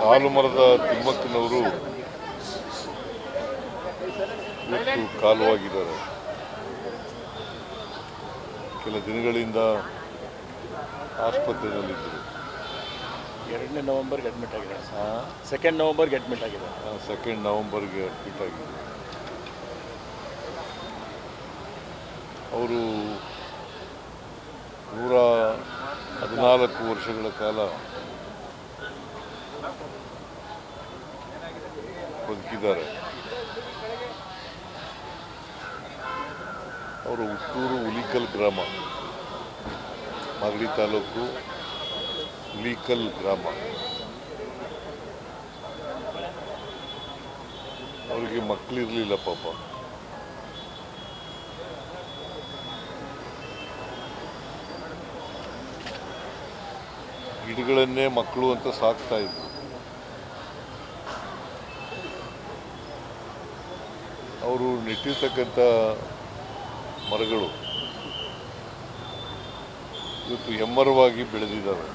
ಸಾಲು ಮರದ ತಿಮ್ಮಕ್ಕನವರು ಇವತ್ತು ಕಾಲುವಾಗಿದ್ದಾರೆ. ಕೆಲ ದಿನಗಳಿಂದ ಆಸ್ಪತ್ರೆಯಲ್ಲಿದ್ದರು. ಎರಡನೇ ನವೆಂಬರ್ಗೆ ಅಡ್ಮಿಟ್ ಆಗಿದ್ದಾರೆ. ಸೆಕೆಂಡ್ ನವೆಂಬರ್ಗೆ ಅಡ್ಮಿಟ್ ಆಗಿದ್ದಾರೆ. ಸೆಕೆಂಡ್ ನವೆಂಬರ್ಗೆ ಅಡ್ಮಿಟ್ ಆಗಿದೆ ಅವರು ನೂರ ಹದಿನಾಲ್ಕು ವರ್ಷಗಳ ಕಾಲ ಬದುಕಿದ್ದಾರೆ ಅವರು ಹುಟ್ಟೂರು ಹುಲಿಕಲ್ ಗ್ರಾಮ. ಮಾಗಡಿ ತಾಲೂಕು ಹುಲಿಕಲ್ ಗ್ರಾಮ. ಅವರಿಗೆ ಮಕ್ಕಳಿರಲಿಲ್ಲ ಪಾಪ. ಗಿಡಗಳನ್ನೇ ಮಕ್ಕಳು ಅಂತ ಸಾಕ್ತಾ ಇದ್ರು. ಅವರು ನೆಟ್ಟಿರ್ತಕ್ಕಂಥ ಮರಗಳು ಇವತ್ತು ಹೆಮ್ಮರವಾಗಿ ಬೆಳೆದಿದ್ದಾವೆ.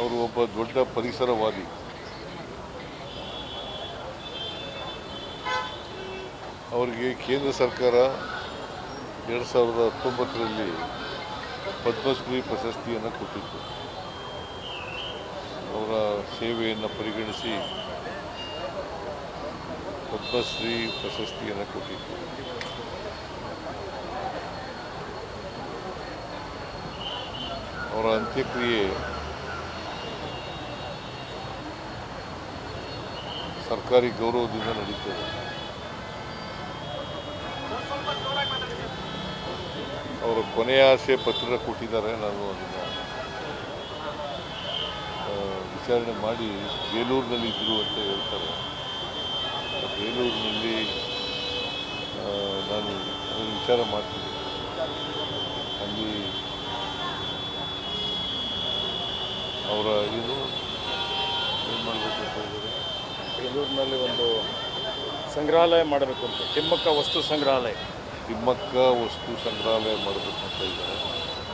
ಅವರು ಒಬ್ಬ ದೊಡ್ಡ ಪರಿಸರವಾದಿ. ಅವರಿಗೆ ಕೇಂದ್ರ ಸರ್ಕಾರ ಎರಡು ಸಾವಿರದ ಹತ್ತೊಂಬತ್ತರಲ್ಲಿ ಪದ್ಮಶ್ರೀ ಪ್ರಶಸ್ತಿಯನ್ನು ಕೊಟ್ಟಿತ್ತು. ಅವರ ಸೇವೆಯನ್ನು ಪರಿಗಣಿಸಿ ಪದ್ಮಶ್ರೀ ಪ್ರಶಸ್ತಿಯನ್ನು ಕೊಟ್ಟಿತ್ತು ಅವರ ಅಂತ್ಯಕ್ರಿಯೆ ಸರ್ಕಾರಿ ಗೌರವದಿಂದ ನಡೀತದೆ. ಅವರ ಕೊನೆಯ ಆಸೆ ಪತ್ರ ಕೊಟ್ಟಿದ್ದಾರೆ ನಾನು ಅದನ್ನು. ವಿಚಾರಣೆ ಮಾಡಿ ಬೇಲೂರಿನಲ್ಲಿ ಇದ್ದರು ಅಂತ ಹೇಳ್ತಾರೆ. ಬೇಲೂರಿನಲ್ಲಿ ನಾನು ಅದನ್ನು ವಿಚಾರ ಮಾಡ್ತೀನಿ. ಅಲ್ಲಿ ಅವರ ಇದು ಏನು ಮಾಡಬೇಕು ಅಂತ ಹೇಳಿದರೆ? ಬೇಲೂರಿನಲ್ಲಿ ಒಂದು ಸಂಗ್ರಹಾಲಯ ಮಾಡಬೇಕು ಅಂತ ತಿಮ್ಮಕ್ಕ ವಸ್ತು ಸಂಗ್ರಹಾಲಯ. ತಿಮ್ಮಕ್ಕ ವಸ್ತು ಸಂಗ್ರಹಾಲಯ ಮಾಡಬೇಕು ಅಂತ ಇದ್ದಾರೆ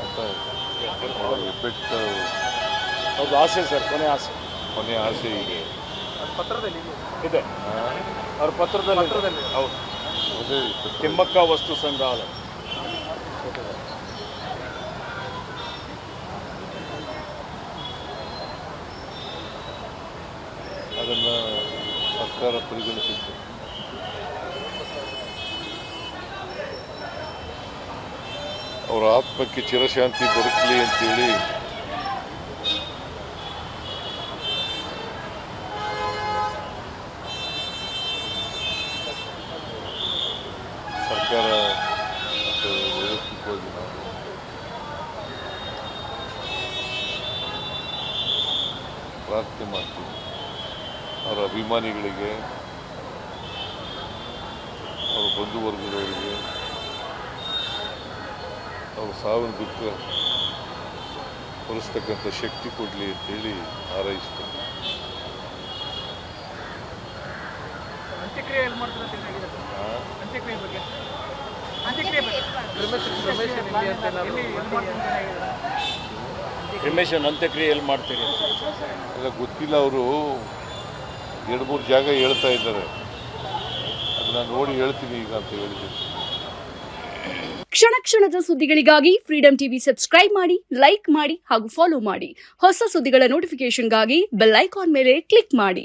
ಅಂತ ಹೆಬ್ಬೆಟ್ಟ ಅವ್ರದ್ದು ಆಸೆ ಸರ್ ಕೊನೆ ಆಸೆ. ಕೊನೆ ಆಸೆ ಇದೆ. ಇದೆ. ಆ, ಅವ್ರ ಪತ್ರದಲ್ಲಿ ಹೌದು. ಅದೇ ತಿಮ್ಮಕ್ಕ ವಸ್ತು ಸಂಗ್ರಹಾಲಯ. ಅದನ್ನು ಸರ್ಕಾರ ಪರಿಗಣಿಸಿತ್ತು. ಅವರ ಆತ್ಮಕ್ಕೆ ಚಿರಶಾಂತಿ ದೊರಕಲಿ ಅಂತೇಳಿ ನಾವು ಪ್ರಾರ್ಥನೆ ಮಾಡ್ತೀವಿ. ಅವರ ಅಭಿಮಾನಿಗಳಿಗೆ ಅವರ ಬಂಧುವರ್ಗದವರಿಗೆ ಅವರ ಸಾವಿನ ದುಃಖ ಹೊರಿಸ್ತಕ್ಕಂಥ ಶಕ್ತಿ ಕೊಡಲಿ ಅಂತೇಳಿ ಹಾರೈಸ್ತೇನೆ. ಅಂತ್ಯಕ್ರಿಯೆ ಕ್ರಿಮೇಶನ್ ಅಂತ್ಯಕ್ರಿಯೆ ಎಲ್ಲಿ ಮಾಡ್ತೀರಿ? ಎಲ್ಲ ಗೊತ್ತಿಲ್ಲ ಅವರು. ಎರಡು ಮೂರು ಜಾಗ ಹೇಳ್ತಾ ಇದ್ದಾರೆ. ಅದನ್ನ ನೋಡಿ ಹೇಳ್ತೀನಿ ಈಗ ಅಂತ ಹೇಳಿದ್ದೀನಿ. ಕ್ಷಣ ಕ್ಷಣದ ಸುದ್ದಿಗಳಿಗಾಗಿ ಫ್ರೀಡಂ ಟಿವಿ ಸಬ್ಸ್ಕ್ರೈಬ್ ಮಾಡಿ ಲೈಕ್ ಮಾಡಿ ಹಾಗೂ ಫಾಲೋ ಮಾಡಿ. ಹೊಸ ಸುದ್ದಿಗಳ ನೋಟಿಫಿಕೇಶನ್ಗಾಗಿ ಬೆಲ್ ಐಕಾನ್ ಮೇಲೆ ಕ್ಲಿಕ್ ಮಾಡಿ.